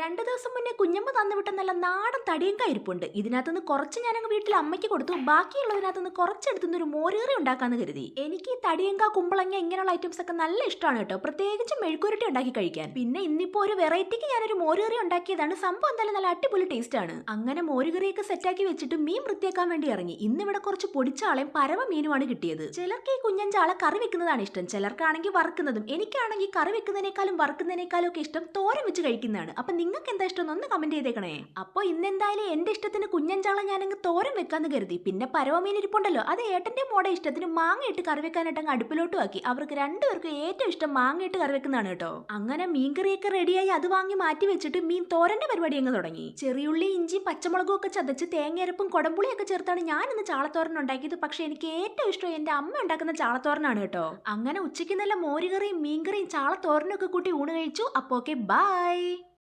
രണ്ടു ദിവസം മുന്നേ കുഞ്ഞമ്മ തന്നുവിട്ട നല്ല നാടൻ തടിയും ഇരിപ്പുണ്ട് ഇതിനകത്തുനിന്ന് കുറച്ച് ഞാനങ്ങ് വീട്ടിൽ അമ്മയ്ക്ക് കൊടുത്തു. ബാക്കിയുള്ളതിനകത്തുനിന്ന് കുറച്ചെടുത്തുനിന്ന് ഒരു മോരേറി ഉണ്ടാക്കാന്ന് കരുതി. എനിക്ക് ഈ തടിയങ്ക കുമ്പളങ്ങ ഇങ്ങനെയുള്ള ഐറ്റംസ് ഒക്കെ നല്ല ഇഷ്ടമാണ് കേട്ടോ. പ്രത്യേകിച്ച് മെഴുക്കുരുട്ടി ഉണ്ടാക്കി കഴിക്കാൻ. പിന്നെ ഇന്നിപ്പോ ഒരു വെറൈറ്റിക്ക് ഞാനൊരു മോരുകറി ഉണ്ടാക്കിയതാണ്. സംഭവം എന്തായാലും നല്ല അടിപൊളി ടേസ്റ്റ് ആണ്. അങ്ങനെ മോരുകറിയൊക്കെ സെറ്റാക്കി വെച്ചിട്ട് മീൻ വൃത്തിയാക്കാൻ വേണ്ടി ഇറങ്ങി. ഇന്ന് ഇവിടെ കുറച്ച് പൊടിച്ചാളയും പരമ മീനുമാണ് കിട്ടിയത്. ചിലർക്ക് ഈ കുഞ്ഞൻ ചാള കറി വെക്കുന്നതാണ് ഇഷ്ടം. ചിലർക്കാണെങ്കിൽ വറുക്കുന്നതും. എനിക്കാണെങ്കിൽ കറി വെക്കുന്നതിനേക്കാളും വറുക്കുന്നതിനേക്കാളും ഒക്കെ ഇഷ്ടം തോരൻ വെച്ച് കഴിക്കുന്നതാണ്. അപ്പൊ നിങ്ങൾക്ക് എന്താ ഇഷ്ടം ഒന്ന് കമന്റ് ചെയ്തേക്കണേ. അപ്പോൾ ഇന്ന് എന്തായാലും എന്റെ ഇഷ്ടത്തിന് ഞാൻ ഞാനങ്ങ് തോരൻ വെക്കാന്ന് കരുതി. പിന്നെ പരവമീൻ ഇരിപ്പുണ്ടല്ലോ അത് ഏട്ടന്റെ മോടെ ഇഷ്ടത്തിന് മാങ്ങയിട്ട് കറി വെക്കാനായിട്ട് അങ്ങ് അടുപ്പിലോട്ടും ആക്കി. അവർക്ക് രണ്ടുപേർക്കും ഏറ്റവും ഇഷ്ടം മാങ്ങയിട്ട് കറി വെക്കുന്നതാണ് കേട്ടോ. അങ്ങനെ മീൻകറിയൊക്കെ റെഡിയായി അത് വാങ്ങി മാറ്റി വെച്ചിട്ട് മീൻ തോരന്റെ പരിപാടി അങ്ങ് തുടങ്ങി. ചെറിയുള്ളി ഇഞ്ചി പച്ചമുളകും ഒക്കെ ചതച്ച് തേങ്ങയരപ്പും കൊടമ്പുളിയൊക്കെ ചേർത്താണ് ഞാൻ ഇന്ന് ചാളത്തോരൻ ഉണ്ടാക്കിയത്. പക്ഷെ എനിക്ക് ഏറ്റവും ഇഷ്ടം എന്റെ അമ്മ ഉണ്ടാക്കുന്ന ചാളത്തോരനാണ് കേട്ടോ. അങ്ങനെ ഉച്ചയ്ക്ക് നല്ല മോരുകറിയും മീൻകറിയും ചാളത്തോരനൊക്കെ കൂട്ടി ഊണ് കഴിച്ചു. അപ്പോ ഓക്കെ ബൈ